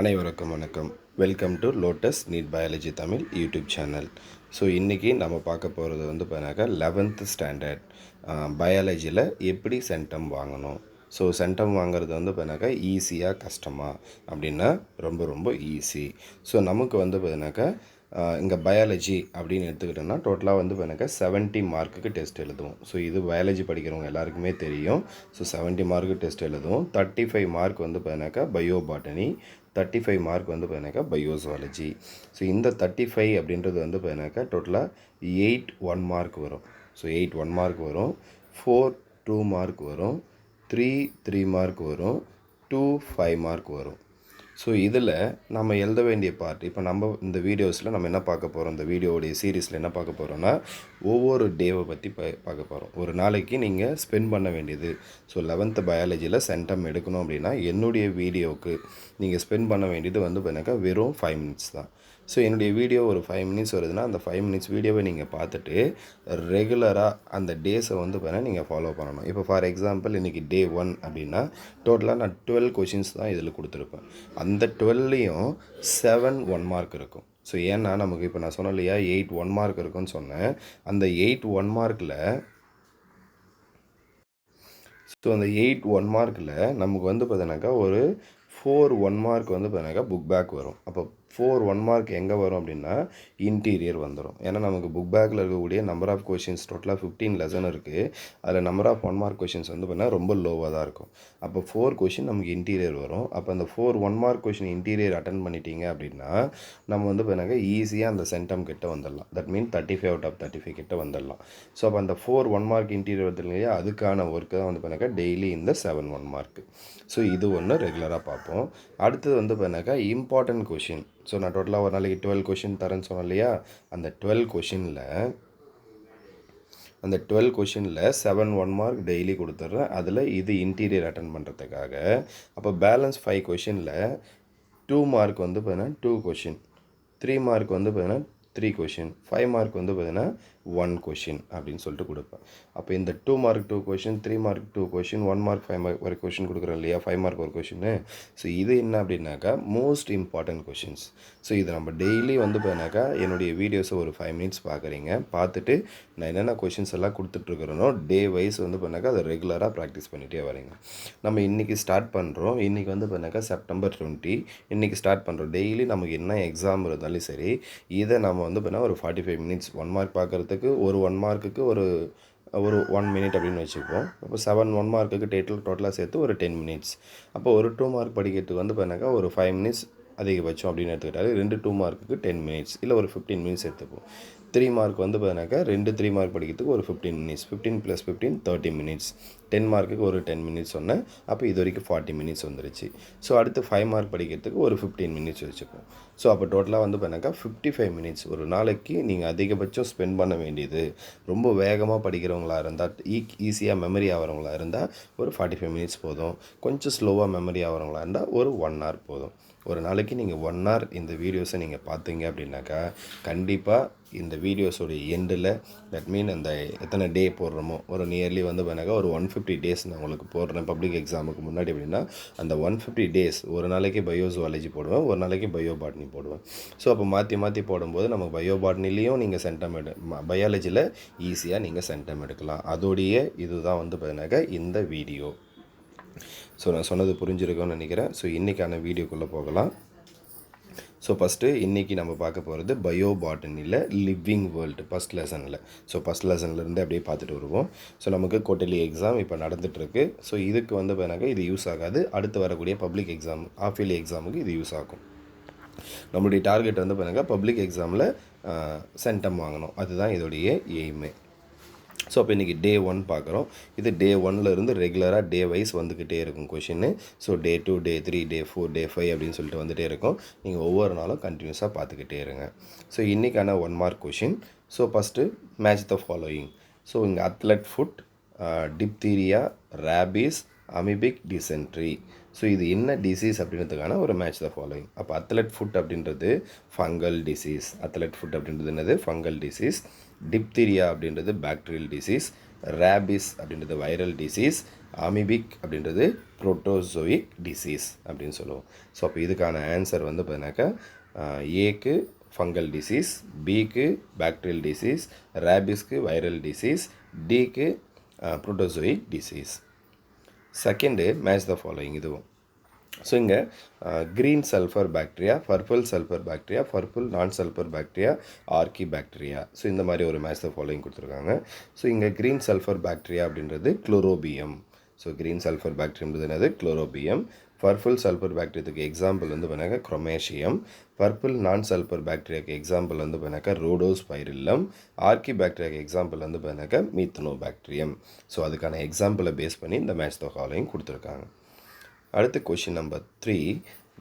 அனைவருக்கும் வணக்கம். Welcome to lotus NEET biology Tamil YouTube channel so இன்றைக்கி நம்ம பார்க்க போகிறது வந்து பார்த்தீங்கன்னாக்கா லெவன்த்து ஸ்டாண்டர்ட் பயாலஜியில் எப்படி சென்டம் வாங்கணும்? ஸோ சென்டம் வாங்குறது வந்து பார்த்தீங்கன்னாக்கா ஈஸியாக கஷ்டமா? அப்படின்னா ரொம்ப ரொம்ப ஈஸி ஸோ நமக்கு வந்து பார்த்தீங்கன்னாக்கா இங்கே பயாலஜி அப்படின்னு எடுத்துக்கிட்டோம்னா டோட்டலாக வந்து எனக்கு செவன்ட்டி மார்க்குக்கு டெஸ்ட் எழுதுவோம். ஸோ இது பயாலஜி படிக்கிறவங்க எல்லாருக்குமே தெரியும். ஸோ செவன்ட்டி மார்க்கு டெஸ்ட் எழுதுவோம். தேர்ட்டி ஃபைவ் மார்க் வந்து பார்த்தீங்கன்னாக்கா bio botany thirty five mark வந்து பார்த்தீங்கன்னாக்கா பயோசுவாலஜி ஸோ இந்த தேர்ட்டி ஃபைவ் அப்படின்றது வந்து பார்த்தீங்கன்னாக்கா டோட்டலாக எயிட் ஒன் மார்க் வரும். ஸோ எயிட் ஒன் மார்க் வரும். ஃபோர் டூ மார்க் வரும். த்ரீ த்ரீ மார்க் வரும். டூ ஃபைவ் மார்க் வரும். ஸோ இதில் நம்ம எழுத வேண்டிய பார்ட் இப்போ நம்ம இந்த வீடியோஸில் நம்ம என்ன பார்க்க போகிறோம் இந்த வீடியோவுடைய சீரீஸில் என்ன பார்க்க போகிறோம்னா ஒவ்வொரு டேவை பற்றி ப பார்க்க போகிறோம் ஒரு நாளைக்கு நீங்கள் ஸ்பெண்ட் பண்ண வேண்டியது ஸோ லெவன்த்து பயாலஜியில் சென்டம் எடுக்கணும் அப்படின்னா என்னுடைய வீடியோவுக்கு நீங்கள் ஸ்பெண்ட் பண்ண வேண்டியது வந்து பார்த்தீங்கன்னாக்கா வெறும் ஃபைவ் மினிட்ஸ் தான். ஸோ என்னுடைய வீடியோ ஒரு ஃபைவ் மினிட்ஸ் வருதுன்னா அந்த ஃபைவ் மினிட்ஸ் வீடியோவை நீங்கள் பார்த்துட்டு ரெகுலராக அந்த டேஸை வந்து பார்த்தீங்கன்னா நீங்கள் ஃபாலோ பண்ணணும். இப்போ ஃபார் எக்ஸாம்பிள் இன்றைக்கி டே ஒன் அப்படின்னா டோட்டலாக நான் டுவெல் கொஷின்ஸ் தான் இதில் கொடுத்துருப்பேன். அந்த டுவெல்லையும் செவன் ஒன் மார்க் இருக்கும். ஸோ ஏன்னா நமக்கு இப்போ நான் சொன்னேன் இல்லையா எயிட் ஒன் மார்க் இருக்குன்னு சொன்னேன். அந்த எயிட் ஒன் மார்க்கில் ஸோ அந்த எயிட் ஒன் மார்க்கில் நமக்கு வந்து பார்த்தீங்கன்னாக்கா ஒரு ஃபோர் ஒன் மார்க் வந்து பார்த்தீங்கன்னாக்கா புக் பேக் வரும். அப்போ ஃபோர் ஒன் மார்க் எங்கே வரும் அப்படின்னா இன்டீரியர் வந்துடும் ஏன்னா நமக்கு புக் பேக்கில் இருக்கக்கூடிய நம்பர் ஆஃப் கொஷின்ஸ் டோட்டலாக ஃபிஃப்டீன் லெசன் இருக்குது அதில் number of one mark questions வந்து பார்த்தீங்கன்னா ரொம்ப லோவாக தான் இருக்கும். அப்போ ஃபோர் கொஷின் நமக்கு இன்டீரியர் வரும். அப்போ அந்த four one mark question interior attend பண்ணிட்டீங்க அப்படின்னா நம்ம வந்து பார்த்தீங்கன்னா ஈஸியாக அந்த சென்டம் கிட்ட வந்துடலாம் that mean thirty five out of thirty five கிட்ட வந்துடலாம் ஸோ அப்போ அந்த ஃபோர் ஒன் மார்க் இன்டீரியர் வருது இல்லையா? அதுக்கான ஒர்க்கு தான் வந்து பார்த்தீங்கன்னா டெய்லி இந்த செவன் ஒன் மார்க் ஸோ இது ஒன்று ரெகுலராக பார்ப்போம். அடுத்தது வந்து பார்த்தீங்கன்னாக்கா இம்பார்ட்டன்ட் கொஷின் ஸோ நான் டோட்டலாக ஒரு நாளைக்கு டுவெல் கொஷின் தரேன்னு சொன்னேன் இல்லையா? அந்த டுவெல் கொஷினில் அந்த டுவெல் கொஷினில் செவன் ஒன் மார்க் டெய்லி கொடுத்துட்றேன். அதில் இது இன்டீரியர் அட்டன் பண்ணுறதுக்காக அப்போ பேலன்ஸ் ஃபைவ் கொஷினில் டூ மார்க் வந்து பார்த்தீங்கன்னா டூ கொஷின் த்ரீ மார்க் வந்து பார்த்தீங்கன்னா த்ரீ கொஷின் ஃபைவ் மார்க் வந்து பார்த்தீங்கன்னா ஒன் கொஷின் அப்படின்னு சொல்லிட்டு கொடுப்பேன். அப்போ இந்த two mark two question three mark two question one mark five mark ஒரு கொஷின் கொடுக்குறோம் இல்லையா? ஃபைவ் மார்க் ஒரு கொஷின்னு ஸோ இது என்ன அப்படின்னாக்கா மோஸ்ட் இம்பார்ட்டன்ட் கொஷின்ஸ் ஸோ இது நம்ம டெய்லி வந்து பார்த்தீங்கன்னாக்கா என்னுடைய வீடியோஸை ஒரு ஃபைவ் மினிட்ஸ் பார்க்குறீங்க. பார்த்துட்டு நான் என்னென்ன கொஷின்ஸ் எல்லாம் கொடுத்துட்ருக்குறேனோ டே வைஸ் வந்து பண்ணாக்கா அதை ரெகுலராக ப்ராக்டிஸ் பண்ணிகிட்டே வரீங்க. நம்ம இன்றைக்கி ஸ்டார்ட் பண்ணுறோம் இன்றைக்கி வந்து பண்ணாக்கா செப்டம்பர் டுவெண்ட்டி இன்றைக்கி ஸ்டார்ட் பண்ணுறோம் டெய்லி நமக்கு என்ன எக்ஸாம் இருந்தாலும் சரி இதை நம்ம வந்து பண்ணால் ஒரு forty five minutes one mark பார்க்குறதுக்கு ஒரு ஒன் மார்க்குக்கு ஒரு ஒரு ஒன் மினிட் அப்படின்னு வச்சுப்போம் அப்போ செவன் ஒன் மார்க்குக்கு டேட்டில் டோட்டலாக சேர்த்து ஒரு டென் மினிட்ஸ் அப்போ ஒரு டூ மார்க் படிக்கிறதுக்கு வந்து பண்ணாக்கா ஒரு ஃபைவ் மினிட்ஸ் அதிகபட்சம் அப்படின்னு எடுத்துக்கிட்டாரு ரெண்டு டூ மார்க்குக்கு டென் மினிட்ஸ் இல்லை ஒரு ஃபிஃப்டீன் மினிட்ஸ் எடுத்துப்போம் த்ரீ மார்க் வந்து பார்த்தீங்கன்னாக்கா ரெண்டு த்ரீ மார்க் படிக்கிறதுக்கு ஒரு fifteen minutes fifteen plus fifteen thirty minutes ten மார்க்குக்கு ஒரு டென் மினிட்ஸ் சொன்னேன். அப்போ இது வரைக்கும் ஃபார்ட்டி மினிட்ஸ் வந்துருச்சு. ஸோ அடுத்து ஃபைவ் மார்க் படிக்கிறதுக்கு ஒரு ஃபிஃப்டீன் மினிட்ஸ் வச்சுப்போம். ஸோ அப்போ டோட்டலாக வந்து பண்ணாக்கா ஃபிஃப்டி ஃபைவ் மினிட்ஸ் ஒரு நாளைக்கு நீங்கள் அதிகபட்சம் ஸ்பெண்ட் பண்ண வேண்டியது. ரொம்ப வேகமாக படிக்கிறவங்களா இருந்தால் ஈ e-, ஈஸியாக மெமரி ஆகிறவங்களா இருந்தால் ஒரு ஃபார்ட்டி ஃபைவ் மினிட்ஸ் போதும். கொஞ்சம் ஸ்லோவாக மெமரி ஆகிறவங்களா இருந்தால் ஒரு ஒன் ஹவர் போதும். ஒரு நாளைக்கு நீங்கள் ஒன் ஹவர் இந்த வீடியோஸை நீங்கள் பார்த்தீங்க அப்படின்னாக்கா கண்டிப்பாக இந்த வீடியோஸோடைய எண்டில் தட் மீன் அந்த எத்தனை டே போடுறோமோ ஒரு நியர்லி வந்து பண்ணாக்கா ஒரு ஒன் ஃபிஃப்டி டேஸ் நான் உங்களுக்கு போடுறேன் பப்ளிக் எக்ஸாமுக்கு முன்னாடி அப்படின்னா அந்த ஒன் ஃபிஃப்டி டேஸ் ஒரு நாளைக்கு பயோசுவாலஜி போடுவேன் ஒரு நாளைக்கு பயோ பாட்னி போடுவேன். ஸோ அப்போ மாற்றி மாற்றி போடும்போது நமக்கு பயோ பாட்னிலையும் நீங்கள் சென்டம் எடு பயாலஜியில் ஈஸியாக நீங்கள் சென்டம் எடுக்கலாம். அதோடைய இதுதான் வந்து பார்த்தீங்கன்னாக்கா இந்த வீடியோ ஸோ நான் சொன்னது புரிஞ்சிருக்கோன்னு நினைக்கிறேன். ஸோ இன்றைக்கான வீடியோக்குள்ளே போகலாம். ஸோ ஃபஸ்ட்டு இன்றைக்கி நம்ம பார்க்க போகிறது பயோ பாட்டனியில் லிவிங் வேர்ல்டு ஃபஸ்ட் லெசனில் ஸோ ஃபஸ்ட் லெசன்லேருந்து அப்படியே பார்த்துட்டு வருவோம். ஸோ நமக்கு கோட்டலி எக்ஸாம் இப்போ நடந்துகிட்ருக்கு ஸோ இதுக்கு வந்து பார்த்தீங்கன்னா இது யூஸ் ஆகாது. அடுத்து வரக்கூடிய பப்ளிக் எக்ஸாம் ஆஃப் இயர்லி எக்ஸாமுக்கு இது யூஸ் ஆகும். நம்மளுடைய டார்கெட் வந்து பார்த்தீங்கன்னா பப்ளிக் எக்ஸாமில் சென்டம் வாங்கணும். அதுதான் இதோடைய எய்மே ஸோ அப்போ இன்றைக்கி டே ஒன் பார்க்குறோம். இது டே ஒன்லேருந்து ரெகுலராக டே வைஸ் வந்துக்கிட்டே இருக்கும் question so day two day three day four day five அப்படின்னு சொல்லிட்டு வந்துகிட்டே இருக்கும். நீங்கள் ஒவ்வொரு நாளும் கண்டினியூஸாக பார்த்துக்கிட்டே இருங்க. ஸோ இன்றைக்கான one mark question so first match the following so இங்கே athlete foot diphtheria rabies amoebic dysentery so இது என்ன டிசீஸ் அப்படின்றதுக்கான ஒரு மேட்ச் த ஃபாலோயிங் அப்போ அத்லட் ஃபுட் அப்படின்றது ஃபங்கல் டிசீஸ் அத்லட் ஃபுட் அப்படின்றது என்னது? ஃபங்கல் டிசீஸ் டிப்தீரியா அப்படின்றது பேக்டீரியல் டிசீஸ் ரேபிஸ் அப்படின்றது வைரல் டிசீஸ் அமிபிக் அப்படின்றது புரோட்டோசோயிக் டிசீஸ் அப்படின்னு சொல்லுவோம். ஸோ அப்போ இதுக்கான ஆன்சர் வந்து பார்த்தீங்கன்னாக்கா ஏக்கு ஃபங்கல் டிசீஸ் பிக்கு பேக்டீரியல் டிசீஸ் ரேபிஸ்க்கு வைரல் டிசீஸ் டிக்கு protozoic disease second match the following இதுவும். ஸோ இங்கே green sulphur bacteria purple sulphur bacteria purple non sulphur bacteria archaebacteria so இந்த மாதிரி ஒரு மேட்ச் த ஃபாலோயிங் கொடுத்துருக்காங்க. ஸோ இங்கே க்ரீன் சல்ஃபர் பாக்டீரியா அப்படின்றது குளோரோபியம் ஸோ க்ரீன் சல்ஃபர் பாக்டீரியன்றது என்னது? குளோரோபியம் பர்பிள் சல்ஃபர் பாக்டீரியத்துக்கு எக்ஸாம்பிள் வந்து பண்ணாக்க குரோமேஷியம் பர்பிள் நான் சல்ஃபர் பாக்டீரியாக்கு எக்ஸாம்பிள் வந்து பண்ணாக்க ரோடோஸ் பைரில்லம் ஆர்கி பாக்டீரியாக்கு எக்ஸாம்பிள் வந்து பண்ணாக்க மீத்தனோ பாக்டீரியம் ஸோ அதுக்கான எக்ஸாம்பிளை பேஸ் பண்ணி இந்த மேட்ச் த ஃபாலோயிங் கொடுத்துருக்காங்க. அடுத்த question number three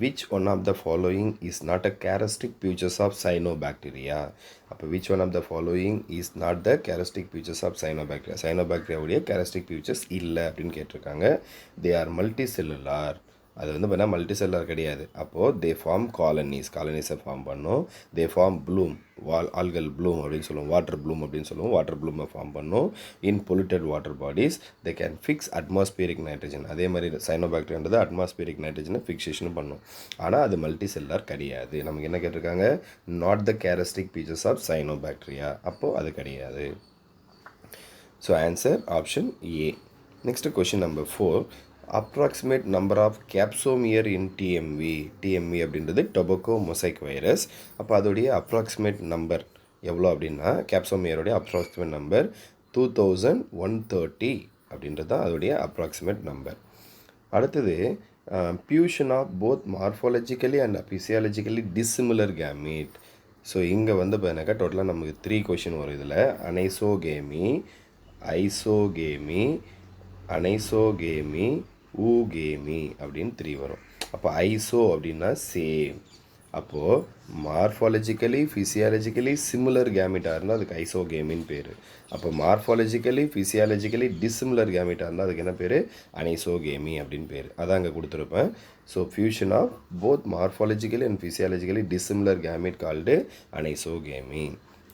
which one of the following is not a characteristic features of cyanobacteria அப்போ which one of the following is not the characteristic features of cyanobacteria cyano பாக்டீரியாவுடைய characteristic features இல்லை அப்படின்னு கேட்டிருக்காங்க. They are multi cellular அது வந்து பார்த்தா multi seller கிடையாது அப்போது தே ஃபார்ம் காலனிஸ் காலனிஸை ஃபார்ம் பண்ணும். தே ஃபார்ம் ப்ளூம் வால் ஆல்கல் ப்ளூம் அப்படின்னு சொல்லுவோம். வாட்டர் ப்ளூம் அப்படின்னு சொல்லுவோம். வாட்டர் ப்ளூமை ஃபார்ம் பண்ணும். In polluted water bodies they can fix atmospheric nitrogen அதே மாதிரி சைனோபாக்டீரியான்றது அட்மாஸ்பியரிக் நைட்ரஜனை ஃபிக்ஸேஷனும் பண்ணும். ஆனால் அது மல்டி செல்லார் கிடையாது. நமக்கு என்ன கேட்டிருக்காங்க? Not the characteristic features of cyanobacteria அப்போது அது கிடையாது. So answer option A next question number four approximate number of capsomere in TMV TMV அப்படின்றது டொபக்கோ மொசைக் வைரஸ் அப்போ அதோடைய அப்ராக்சிமேட் நம்பர் எவ்வளோ அப்படின்னா கேப்சோமியருடைய approximate number two thousand one thirty அப்படின்றது தான் அதோடைய அப்ராக்சிமேட் நம்பர் அடுத்தது fusion of both morphologically and physiologically dissimilar gamete so இங்கே வந்து பார்த்தீங்கன்னாக்கா டோட்டலாக நமக்கு த்ரீ கொஷின் வரும் இதில். அனைசோகேமி ஐசோகேமி அனைசோகேமி ஊகேமி அப்படின்னு த்ரீ வரும். அப்போ ஐசோ அப்படின்னா சேம் அப்போது மார்ஃபாலஜிக்கலி ஃபிசியாலஜிக்கலி சிமிலர் கேமிட்டாக இருந்தால் அதுக்கு ஐசோ கேமின்னு பேர். அப்போ மார்ஃபாலஜிக்கலி ஃபிசியாலஜிக்கலி டிசிமிலர் கேமிட்டாக இருந்தால் அதுக்கு என்ன பேர்? அனைசோ கேமி அப்படின்னு பேர். அதான் அங்கே கொடுத்துருப்பேன். So fusion of both morphologically and physiologically dissimilar gamete called anisogamy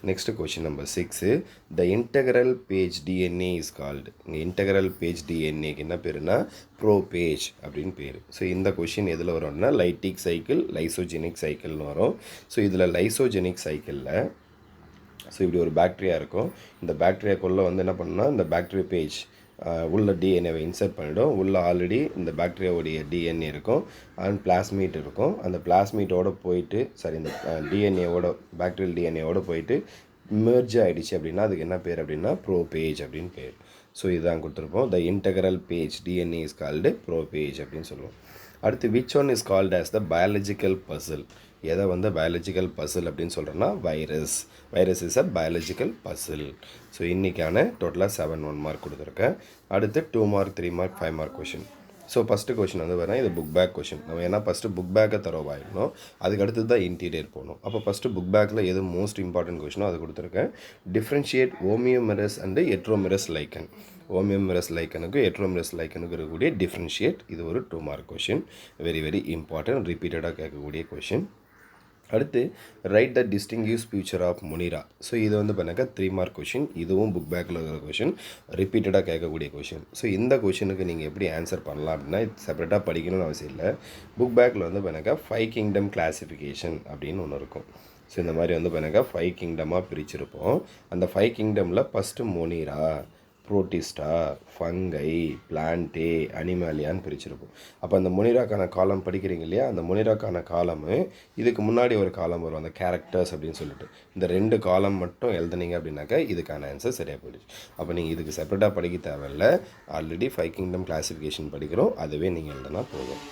next question number six the integral phage DNA is called இங்கே இன்டகரல் பேஜ் டிஎன்ஏக்கு என்ன பேருனா ப்ரோ பேஜ் அப்படின்னு பேர். ஸோ இந்த கொஷின் எதில் வரும்னா லைட்டிக் சைக்கிள் லைசோஜெனிக் சைக்கிள்னு வரும். ஸோ இதில் லைசோஜெனிக் சைக்கிளில் ஸோ இப்படி ஒரு பேக்டீரியா இருக்கும். இந்த பேக்டீரியாக்குள்ளே வந்து என்ன பண்ணுன்னா இந்த பேக்டீரியா பேஜ் உள்ள டிஎன்ஏவை இன்சர்ட் பண்ணிவிடும் உள்ளே ஆல்ரெடி இந்த பாக்டீரியாவுடைய டிஎன்ஏ இருக்கும். அண்ட் பிளாஸ்மீட் இருக்கும். அந்த பிளாஸ்மீட்டோடு போயிட்டு சாரி இந்த டிஎன்ஏவோட பாக்டீரியல் டிஎன்ஏவோடு போயிட்டு மெர்ஜ் ஆகிடுச்சு அப்படின்னா அதுக்கு என்ன பேர் அப்படின்னா ப்ரோ பேஜ் அப்படின்னு பேர். ஸோ இதுதான் கொடுத்துருப்போம். The integral phage DNA is called prophage அப்படின்னு சொல்லுவோம். அடுத்து which one is called as the biological fossil எதை வந்து பயாலஜிக்கல் பசில் அப்படின்னு சொல்கிறோன்னா virus virus is a biological fossil so இன்றைக்கான டோட்டலாக செவன் ஒன் மார்க் கொடுத்துருக்கேன். அடுத்து two mark three mark five mark question so first question வந்து வரேன் இது புக் பேக் கொஷின் நம்ம ஏன்னா ஃபஸ்ட்டு புக் பேக்கை தரவாயிடணும் அதுக்கு அடுத்து தான் இன்டீரியர் போகணும். அப்போ ஃபஸ்ட்டு புக் பேக்கில் எது மோஸ்ட் இம்பார்ட்டன்ட் கொஷினோ அது கொடுத்துருக்கேன். டிஃப்ரென்ஷியேட் ஓமியோமெரஸ் அண்டு எட்ரோமெரஸ் லைக்கன் ஓமியோமெரஸ் லைக்கனுக்கு எட்ரோமெரஸ் லைக்கனுக்கு இருக்கக்கூடிய டிஃப்ரென்ஷியேட் இது ஒரு two mark question very very important ரிப்பீட்டடாக கேட்கக்கூடிய கொஷின் அடுத்து write the distinguish feature of monera so இது வந்து பண்ணாக்கா த்ரீ மார்க் கொஷின் இதுவும் புக் பேக்கில் இருக்கிற கொஷின் ரிப்பீட்டடாக கேட்கக்கூடிய கொஷின் ஸோ இந்த கொஷினுக்கு நீங்கள் எப்படி ஆன்சர் பண்ணலாம் அப்படின்னா செப்பரேட்டாக படிக்கணும்னு அவசியம் இல்லை. புக் பேக்கில் வந்து பண்ணாக்கா ஃபைவ் கிங்டம் கிளாஸிஃபிகேஷன் அப்படின்னு ஒன்று இருக்கும். ஸோ இந்த மாதிரி வந்து பண்ணாக்கா ஃபைவ் கிங்டமாக பிரிச்சிருப்போம். அந்த five கிங்டமில் first monera protista fungi plantae அனிமாலியான்னு பிரிச்சிருப்போம். அப்போ அந்த முனிராக்கான காலம் படிக்கிறீங்க இல்லையா? அந்த முனிராக்கான காலமு இதுக்கு முன்னாடி ஒரு காலம் வரும் அந்த கேரக்டர்ஸ் அப்படின்னு சொல்லிட்டு. இந்த ரெண்டு காலம் மட்டும் எழுதுனீங்க அப்படின்னாக்கா இதுக்கான ஆன்சர் சரியாக போயிடுச்சு. அப்போ நீங்கள் இதுக்கு செப்பரேட்டாக படிக்க தேவையில்ல. ஆல்ரெடி ஃபைவ் கிங்டம் கிளாஸிஃபிகேஷன் படிக்கிறோம். அதுவே நீங்கள் எழுதுனா போதும்.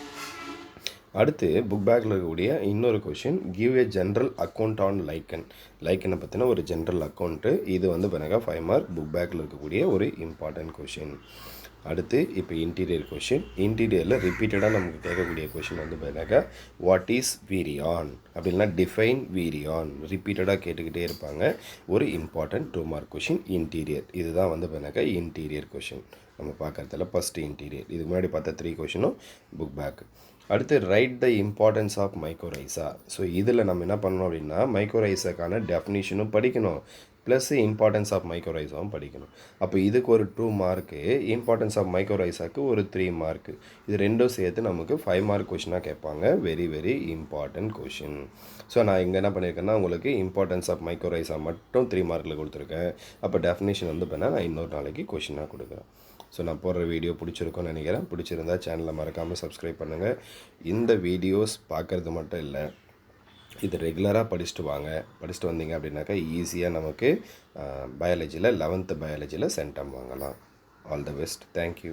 அடுத்து புக் பேக்கில் இருக்கக்கூடிய இன்னொரு question give a general account on lichen லைக்கனை பற்றின ஒரு ஜென்ரல் அக்கௌண்ட்டு இது வந்து பாருங்கள் ஃபைவ் மார்க் புக் பேக்கில் இருக்கக்கூடிய ஒரு இம்பார்ட்டன்ட் கொஷின் அடுத்து இப்போ இன்டீரியர் கொஷின் இன்டீரியரில் ரிப்பீட்டடாக நமக்கு கேட்கக்கூடிய கொஷின் வந்து பார்த்தீங்கன்னாக்கா வாட் இஸ் வீரியான் அப்படின்னா டிஃபைன் வீரியான் ரிப்பீட்டடாக கேட்டுக்கிட்டே இருப்பாங்க. ஒரு important two mark question interior இதுதான் வந்து பார்த்தீங்கன்னாக்கா இன்டீரியர் கொஷின் நம்ம பார்க்குறதுல ஃபஸ்ட்டு இன்டீரியர் இதுக்கு முன்னாடி பார்த்த த்ரீ கொஷினும் புக் பேக் அடுத்து write the importance of mycorrhiza so இதில் நம்ம என்ன பண்ணணும் அப்படின்னா மைக்ரோரைஸாக்கான டெஃபினிஷனும் படிக்கணும். ப்ளஸ் இம்பார்ட்டன்ஸ் ஆஃப் மைக்ரோரைஸாவும் படிக்கணும். அப்போ இதுக்கு ஒரு டூ மார்க்கு இம்பார்ட்டன்ஸ் ஆஃப் மைக்ரோரைஸாக்கு ஒரு த்ரீ மார்க்கு இது ரெண்டும் சேர்த்து நமக்கு ஃபைவ் மார்க் கொஷினாக கேட்பாங்க. Very very important question so நான் இங்கே என்ன பண்ணியிருக்கேன்னா உங்களுக்கு இம்பார்ட்டன்ஸ் ஆஃப் மைக்ரோரைஸா மட்டும் த்ரீ மார்க்கில் கொடுத்துருக்கேன். அப்போ டெஃபினேஷன் வந்து பண்ணால் நான் இன்னொரு நாளைக்கு கொஷினாக கொடுக்குறேன். ஸோ நான் போடுற வீடியோ பிடிச்சிருக்கும்னு நினைக்கிறேன். பிடிச்சிருந்தா சேனலை மறக்காமல் சப்ஸ்கிரைப் பண்ணுங்கள் இந்த வீடியோஸ் பார்க்குறது மட்டும் இல்லை இது ரெகுலராக படிச்சுட்டு வாங்க. படிச்சுட்டு வந்தீங்க அப்படின்னாக்கா ஈஸியாக நமக்கு பயாலஜியில் லெவன்த்து பயாலஜியில் சென்டம் வாங்கலாம். All the best thank you